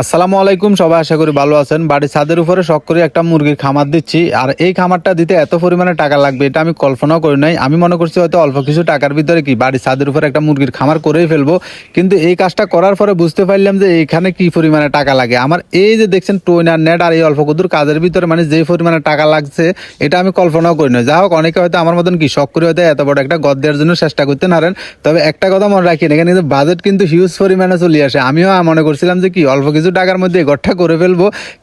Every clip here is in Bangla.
আসসালামু আলাইকুম, সবাই আশা করি ভালো আছেন। বাড়ির ছাদের উপরে শখ করে একটা মুরগির খামার দিচ্ছি। আর এই খামারটা দিতে এত পরিমাণে টাকা লাগবে, এটা আমি কল্পনাও করি নাই। আমি মনে করছি হয়তো অল্প কিছু টাকার ভিতরে কি বাড়ির ছাদের উপরে একটা মুরগির খামার করেই ফেলব। কিন্তু এই কাজটা করার পরে বুঝতে পারলাম যে এখানে কি পরিমাণে টাকা লাগে। আমার এই যে দেখছেন টোইনার নেট আর এই অল্প কুদুর কাজের ভিতরে মানে যে পরিমাণে টাকা লাগছে, এটা আমি কল্পনাও করি না যা হোক, অনেকে হয়তো আমার মতন কি শখ করে হয়তো এত বড় একটা গদ দেওয়ার জন্য চেষ্টা করতে নারেন। তবে একটা কথা মনে রাখেন এখানে কিন্তু বাজেট কিন্তু হিউজ পরিমাণে চলে আসে। আমিও মনে করছিলাম যে কি অল্প কিছু টাকার মধ্যে ঘরটা করে ফেলব,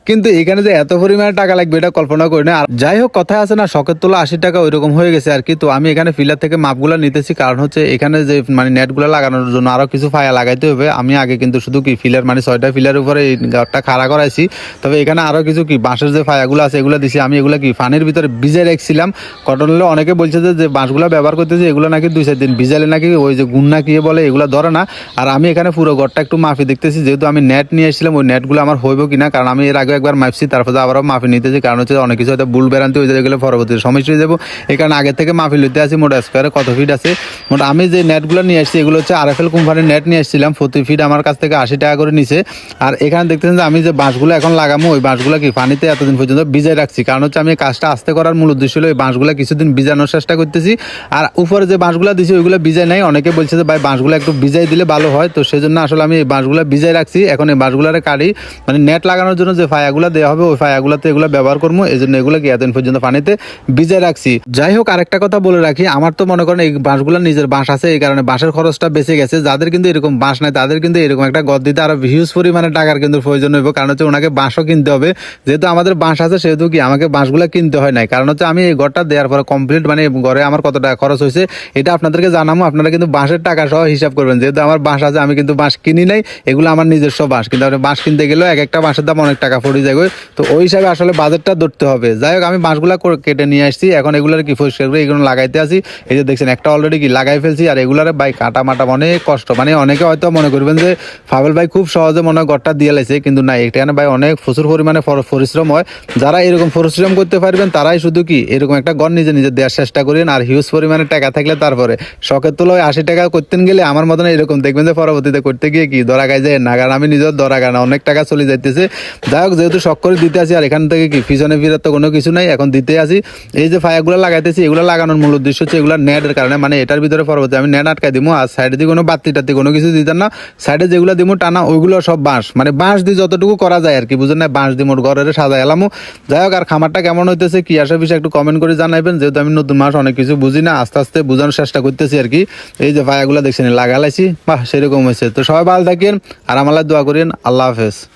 কিন্তু এখানে যে এত পরিমাণে টাকা লাগবে এটা কল্পনা করি না। আর যাই হোক কথা আছে না, শখের তোলা আশি টাকা ওইরকম হয়ে গেছে আর কি। তো আমি এখানে ফিলার থেকে মাপগুলো নিতেছি, কারণ হচ্ছে এখানে যে মানে নেটগুলো লাগানোর জন্য আরও কিছু ফায়া লাগাইতে হবে। আমি আগে কিন্তু শুধু কি ফিলার মানে ছয়টা ফিলার উপরে এই ঘরটা খাড়া করাইছি। তবে এখানে আরও কিছু কি, বাঁশের যে ফায়াগুলো আছে, এগুলো দিছি। আমি এগুলো কি, ফানির ভিতরে ভিজে রাখছিলাম। কটন হলে অনেকে বলছে যে বাঁশগুলো ব্যবহার করতেছি এগুলো নাকি দুই চার দিন ভিজালে নাকি ওই যে গুন্না কি বলে, এগুলো ধরে না। আর আমি এখানে পুরো ঘরটা একটু মাফি দেখতেছি, যেহেতু আমি নেট নিয়ে ওই নেটগুলো আমার হইব কিনা? কারণ আমি এর আগে একবার মাপছি, তারপরে আবারও মাফি নিতেছি কারণ হচ্ছে অনেক কিছু হয়তো ভুল বেরান্তি হয়ে গেলে পরবর্তী সমস্যা হয়ে যাব। এই কারণে আগে থেকে মাফি লইতে আছি, মোটা স্কোয়ারে কত ফিট আছে? মোটা আমি যে নেটগুলো নিয়ে আসছি, এগুলো হচ্ছে আর এফ এল কোম্পানির নেট নিয়ে এসেছিলাম প্রতি ফিট আমার কাছ থেকে আশি টাকা করে নিছে। আর এখানে দেখতেছেন যে আমি যে বাঁশগুলো এখন লাগামো, ওই বাঁশগুলো কি পানিতে এতদিন পর্যন্ত ভিজাই রাখছি? কারণ হচ্ছে আমি কাজটা আস্তে করার মূল উদ্দেশ্য হলো এই বাঁশগুলো কিছুদিন ভিজানোর চেষ্টা করতেছি। আর উপরে যে বাঁশগুলো দিছি, ওইগুলো ভিজাই নাই। অনেকে বলছে যে, ভাই, বাঁশগুলো একটু ভিজাই দিলে ভালো হয়। তো সেই জন্য আসলে আমি এই বাঁশগুলো ভিজাই রাখছি। এখন এই বাঁশগুলোরে কাটি মানে নেট লাগানোর জন্য যে ফায়াগুলো দেওয়া হবে, ওই ফায়াগুলোতে এগুলো ব্যবহার করব এই জন্য এগুলো কি এতদিন পর্যন্ত পানিতে ভিজাই রাখছি। যাই হোক, আরেকটা কথা বলে রাখি। আমার তো মনে করেন এই বাঁশগুলো নিজের বাঁশ আছে, এই কারণে বাঁশের খরচটা বেঁচে গেছে। যাদের কিন্তু এরকম বাঁশ নাই, তাদের কিন্তু এরকম একটা গদ দিতে আরও হিউজ পরিমাণে টাকার কিন্তু প্রয়োজন হইব। কারণ হচ্ছে ওনাকে বাঁশও কিনতে হবে। যেহেতু আমাদের বাঁশ আছে, সেহেতু কি আমাকে বাঁশগুলো কিনতে হয় নাই। কারণ হচ্ছে আমি এই ঘরটা দেওয়ার পরে কমপ্লিট মানে ঘরে আমার কত টাকা খরচ হয়েছে, এটা আপনাদেরকে জানাব আপনারা কিন্তু বাঁশের টাকা সহ হিসাব করবেন। যেহেতু আমার বাঁশ আছে, আমি কিন্তু বাঁশ কিনি নাই, এগুলো আমার নিজস্ব বাঁশ। কিন্তু বাঁশ কিনতে গেলেও এক একটা বাঁশের দাম অনেক টাকা পড়ে যায় তো ওই হিসাবে আসলে বাজেটটা ধরতে হবে। যাই হোক, আমি বাঁশগুলা কেটে নিয়ে আসছি। এখন এগুলোর কি পরিষ্কার করে এগুলো লাগাইতে আসি। এই যে দেখছেন, একটা অলরেডি কি লাগাই ফেলছি। আর এগুলার বাই কাটা মাটা অনেক কষ্ট। মানে অনেকে হয়তো মনে করবেন যে ফাবেল ভাই খুব সহজে মনে হয় ঘরটা দিয়ে লাইছে, কিন্তু না, এখানে ভাই অনেক প্রচুর পরিমাণে পরিশ্রম হয়। যারা এরকম পরিশ্রম করতে পারবেন, তারাই শুধু কি এরকম একটা গড় নিজে নিজে দেওয়ার চেষ্টা করেন। আর হিউজ পরিমাণে টাকা থাকলে তারপরে। শখের তুলায় আশি টাকা করতেন গেলে আমার মতন এরকম দেখবেন যে পরবর্তীতে করতে গিয়ে কি ধরা গায়ে যায় না, কারণ আমি নিজের ধরা গায় না, অনেক টাকা চলে যাইতেছে। যাই হোক, যেহেতু শখ করে দিতে আসি, আর এখান থেকে কি পিছনে ফিরার তো কোনো কিছু নাই, এখন দিতে আসি। এই যে ফায়ারগুলো লাগাইতেছি, এগুলো লাগানোর মূল উদ্দেশ্য হচ্ছে এগুলো নেটের কারণে। মানে এটার ভিতরে পরবর্তী আমি নেট আটকাই দিব আর সাইডে দিয়ে কোনো বাতি টাতি, কোনো কিছু দিতাম না। সাইডে যেগুলো দিব টানা, ওইগুলো সব বাঁশ। মানে বাঁশ দিয়ে যতটুকু করা যায় আর কি, বুঝেন না? বাঁশ দিয়ে মোট ঘরের সাজা এলামও যাই হোক, আর খামারটা কেমন হইতেছে, কি আসা বিষয়ে একটু কমেন্ট করে জানাইবেন। যেহেতু আমি নতুন মাস অনেক কিছু বুঝি না, আস্তে আস্তে বোঝানোর চেষ্টা করতেছি আর কি। এই যে ফায়াগুলো দেখছেন লাগালাইছি বাহ, সেরকম হয়েছে। তো সবাই ভালো থাকেন, আর আমার দোয়া করেন, আল্লাহ palavras